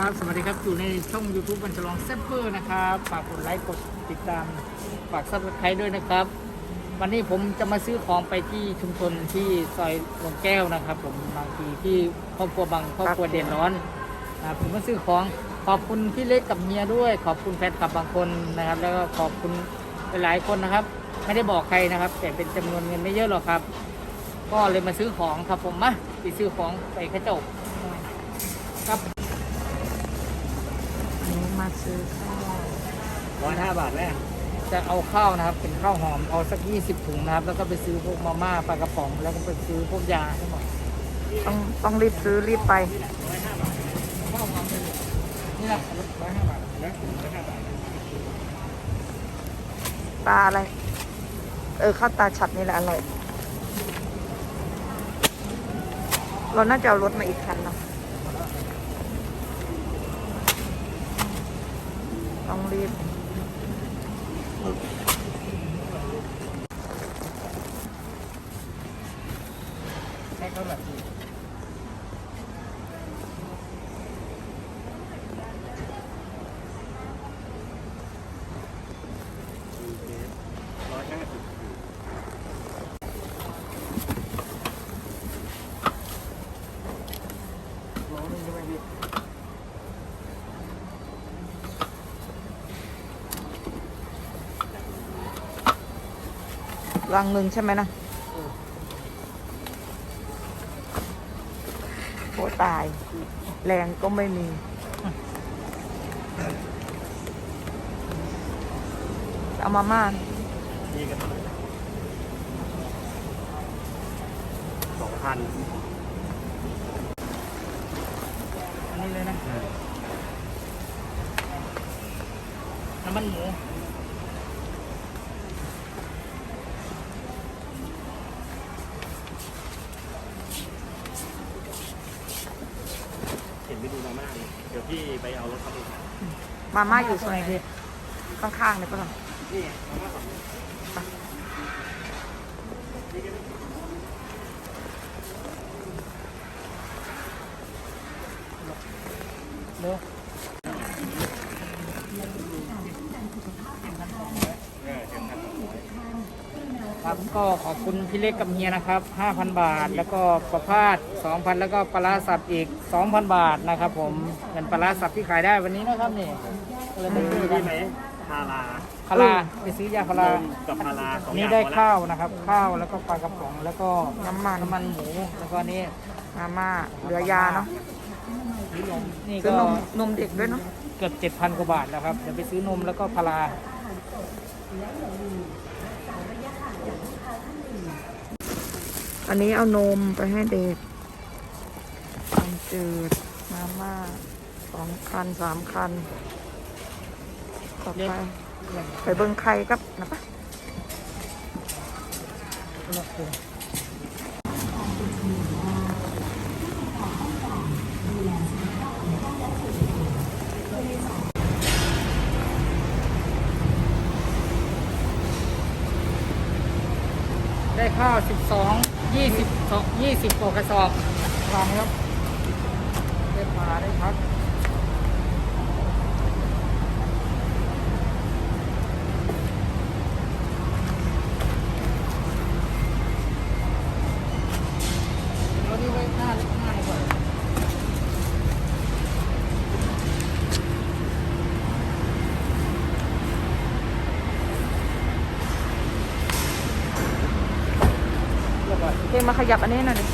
ครับ สวัสดีครับ อยู่ในช่อง YouTube บัญชลองเซฟเฟอร์นะครับ ฝากกดไลค์ กดติดตาม ฝากซับสไครต์ด้วยนะครับ วันนี้ผมจะมาซื้อของไปที่ชุมชนที่ซอยลงแก้วนะครับ ผมบางทีที่ครอบครัวบางครอบครัวเดือดร้อนนะผมมาซื้อของขอบคุณพี่เล็กกับเมียด้วย ขอบคุณแฟนคลับบางคนนะครับ แล้วก็ขอบคุณหลายคนนะครับ ไม่ได้บอกใครนะครับ แต่เป็นจำนวนเงินไม่เยอะหรอกครับ ก็เลยมาซื้อของครับผมมาไปซื้อของไปกระจกครับ มาซื้อข้าวร้อยห้าบาทแม่จะเอาข้าวนะครับ เป็นข้าวหอมเอาสัก20ถุงนะครับ แล้วก็ไปซื้อพวกมาม่าปลากระป๋อง แล้วก็ไปซื้อพวกยาทั้งหมดต้องต้องรีบซื้อรีบไปข้าวหอมเลยนี่แหละร้อยห้าบาทนะร้อยห้าบาทปลาอะไร เออข้าวตาฉัดนี่แหละอร่อยเราน่าจะเอารถมาอีกคันเนาะ ต้องรีบใช้เท่าไหร่ ร้อยห้าสิบ ร้อยหนึงใช่ไหมพี่ รังหนึ่งใช่ไหมนะโอ้ตาย แรงก็ไม่มี เอามาม่านี่กันสองพันอันนี้เลยนะน้ำมันหมู ไปดูมาม่าเลยเดี๋ยวพี่ไปเอารถเข้าไปครับมาม่าอยู่ส่วนไหนข้างๆเนี่ยก็ต้องนี่ไงมาม่าสองเนาะ เออเจ็ดพันสองร้อย ครับก็ขอบคุณพี่เล็กกับเฮียนะครับ 5,000 บาท แล้วก็ประพาส2,000 แล้วก็ปลาร้าสับอีก 2,000 บาทนะครับ ผมเงินปลาร้าสับที่ขายได้วันนี้นะครับนี่ก็เลยไปซื้อนี่กันไหมพาราพาราไปซื้อยาพารานมกับพาราสองอนี่ย่างได้พอละข้าวนะครับ ข้าวแล้วก็ปลากระป๋องแล้วก็น้ำมันน้ำมันหมูแล้วก็นี่มาม่าเหลือยาเนาะซื้อนมนี่ซื้ก็อนมนมเด็กด้วยเนาะเกือบ7,000กว่าบาทแล้วครับเดี๋ยวไปซื้อนมแล้วก็พารา อันนี้เอานมไปให้เด็กน้ำจืดมาม่าสองคันสามคัน ต่อไป ไปเบิ้งไข่กับนะปะได้ข้าวสิบสอง ยี่สิบสองยี่สิบกว่ากระสอบทางครับได้ยบาได้ครับ เรียบร้อยโอเคมาขยับอันนี้หน่อยดิ